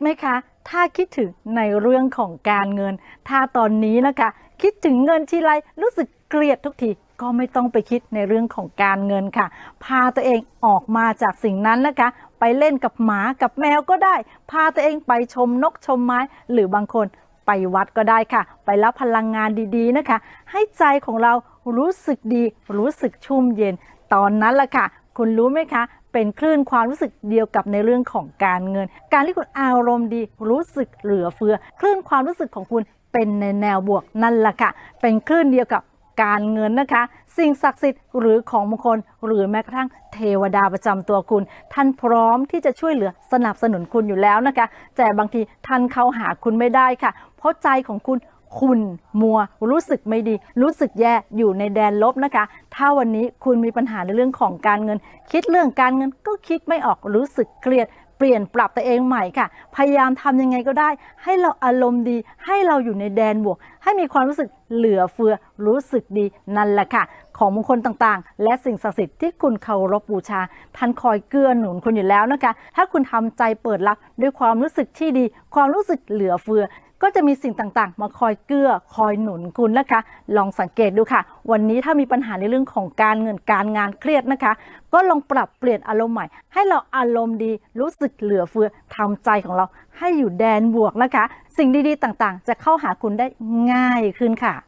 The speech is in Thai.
ไหมคะ ถ้าคิดถึงในเรื่องของการเงิน ถ้าตอนนี้นะคะ คิดถึงเงินทีไรรู้สึกเกลียดทุกทีก็ไม่ต้องไปคิดในเรื่องของการเงินค่ะ พาตัวเองออกมาจากสิ่งนั้นนะคะ ไปเล่นกับหมากับแมวก็ได้ พาตัวเองไปชมนกชมไม้ หรือบางคนไปวัดก็ได้ค่ะ ไปรับพลังงานดีๆนะคะ ให้ใจของเรารู้สึกดี รู้สึกชุ่มเย็น ตอนนั้นละค่ะ คุณรู้ไหมคะ เป็นคลื่นความรู้สึกเดียวกับในเรื่องของการเงิน การที่คุณอารมณ์ดีรู้สึกเหลือเฟือ คลื่นความรู้สึกของคุณเป็นในแนวบวกนั่นแหละค่ะ เป็นคลื่นเดียวกับการเงินนะคะ สิ่งศักดิ์สิทธิ์หรือของมงคล หรือแม้กระทั่งเทวดาประจำตัวคุณ ท่านพร้อมที่จะช่วยเหลือสนับสนุนคุณอยู่แล้วนะคะ แต่บางทีท่านเข้าหาคุณไม่ได้ค่ะ เพราะใจของคุณ คุณมัวรู้สึกไม่ดี รู้สึกแย่อยู่ในแดนลบนะคะ ถ้าวันนี้คุณมีปัญหาในเรื่องของการเงิน คิดเรื่องการเงินก็คิดไม่ออกรู้สึกเครียดเปลี่ยนปรับตัวเองใหม่ค่ะ พยายามทำยังไงก็ได้ ให้เราอารมณ์ดี ให้เราอยู่ในแดนบวก ให้มีความรู้สึกเหลือเฟือ รู้สึกดีนั่นแหละค่ะ ของมงคลต่างๆ และสิ่งศักดิ์สิทธิ์ที่คุณเคารพบูชา ท่านคอยเกื้อหนุนคุณอยู่แล้วนะคะ ถ้าคุณทำใจเปิดรับด้วยความรู้สึกที่ดี ความรู้สึกเหลือเฟือ ก็จะมีสิ่งต่างๆ มาคอยเกื้อคอยหนุนคุณนะคะ ลองสังเกตดูค่ะ วันนี้ถ้ามีปัญหาในเรื่องของการเงินการงานเครียดนะคะ ก็ลองปรับเปลี่ยนอารมณ์ใหม่ ให้เราอารมณ์ดีรู้สึกเหลือเฟือทำใจของเราให้อยู่แดนบวกนะคะ สิ่งดีๆต่างๆ จะเข้าหาคุณได้ง่ายขึ้นค่ะ